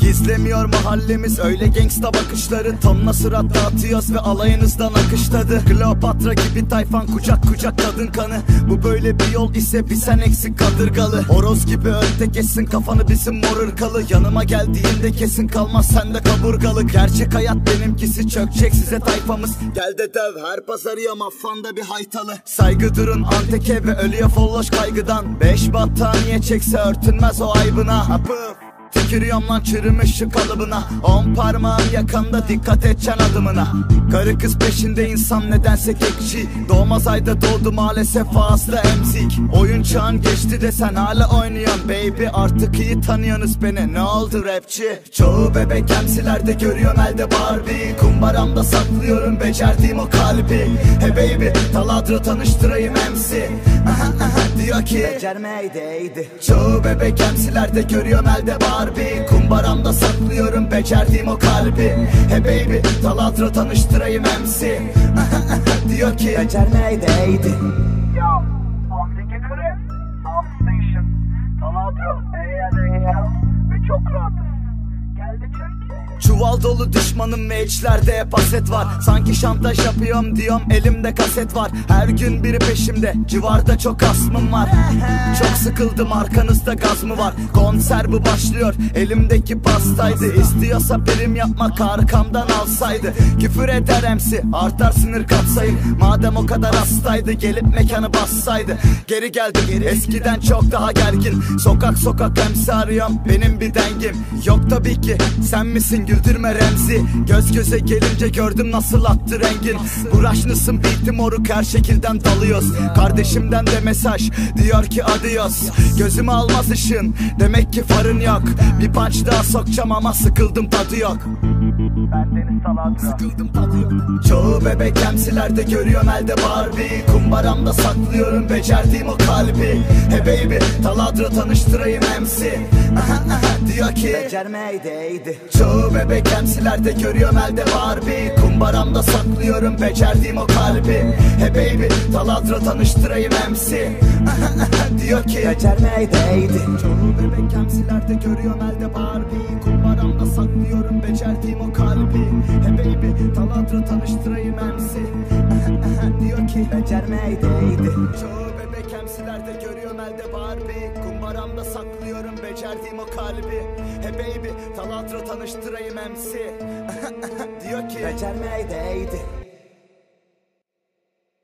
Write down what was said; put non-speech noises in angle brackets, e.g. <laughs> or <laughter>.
Gizlemiyor mahallemiz öyle gangsta bakışları. Tonla sırat dağıtıyoruz ve alayınızdan akışladı. Kleopatra gibi tayfan kucak kucak kadın kanı. Bu böyle bir yol ise bir sen eksik kadırgalı. Horoz gibi önde kesin kafanı bizim mor ırkalı Yanıma geldiğinde kesin kalmaz sende kaburgalı Gerçek hayat benimkisi çökecek size tayfamız. Gel de dev her pazar ya maffanda bir haytalı. Saygı durun anteke ve ölüyor folloş kaygıdan. Beş battaniye çekse örtünmez o aybına. Hapıf Tükürüyorum lan çürümüş şu kalıbına. On parmağım yakanda dikkat edeceksin adımına. Karı kız peşinde insan nedense kekçi Doğmaz ayda doğdu maalesef fazla emzik. Oyun çağın geçti de sen hala oynuyorsun. Baby Artık iyi tanıyorsunuz beni. Ne oldu rapçi? Çoğu bebek emsilerde görüyorum elde Barbie. Kumbaramda saklıyorum becerdiğim o kalbi. Hey baby taladro tanıştırayım MC Aha aha diyor ki Becermeydeydi Çoğu bebek emsilerde görüyorum elde Barbie Kumbaramda saklıyorum becerdiğim o kalbi. Hey baby taladro tanıştırayım MC <laughs> diyor ki Becermeydeydi Çuval dolu düşmanım ve içlerde hep haset var. Sanki şantaj yapıyorum diyorum elimde kaset var. Her gün biri peşimde civarda çok asmım var. Çok sıkıldım arkanızda gaz mı var? Konser bu başlıyor? Elimdeki pastaydı. İstiyorsa prim yapmak arkamdan alsaydı. Küfür eder emsi artar sinir katsayım. Madem o kadar hastaydı gelip mekanı bassaydı. Geri geldim eskiden çok daha gergin. Sokak sokak emsi arıyorum benim bir dengim. Yok tabii ki sen misin güldürme Remzi? Göz göze gelince gördüm nasıl attı rengin. Uğraşlısın bitti moruk her şekilden dalıyoruz. Kardeşimden de mesaj diyor ki adios. Gözümü almaz ışın demek ki farın yok. Bir punch daha sokacağım ama sıkıldım tadı yok. Sıkıldım yok Çoğu bebek emsilerde görüyorum elde Barbie. Kumbaramda saklıyorum becerdiğim o kalbi. Hey baby taladro tanıştırayım MC Aha aha diyor ki Becermeydeydi Çoğu bebek emsilerde görüyorum elde Barbie. Kumbaramda saklıyorum becerdiğim o kalbi. Hey baby taladro tanıştırayım MC aha diyor ki Becermeydeydi Çoğu bebek emsilerde görüyorum elde taladro tanıştırayım MC <laughs> diyor ki Becermeydeydi Çoğu bebek emsilerde görüyorum elde Barbie. Kumbaramda saklıyorum becerdiğim o kalbi. Hey baby taladro tanıştırayım MC <laughs> diyor ki Becermeydeydi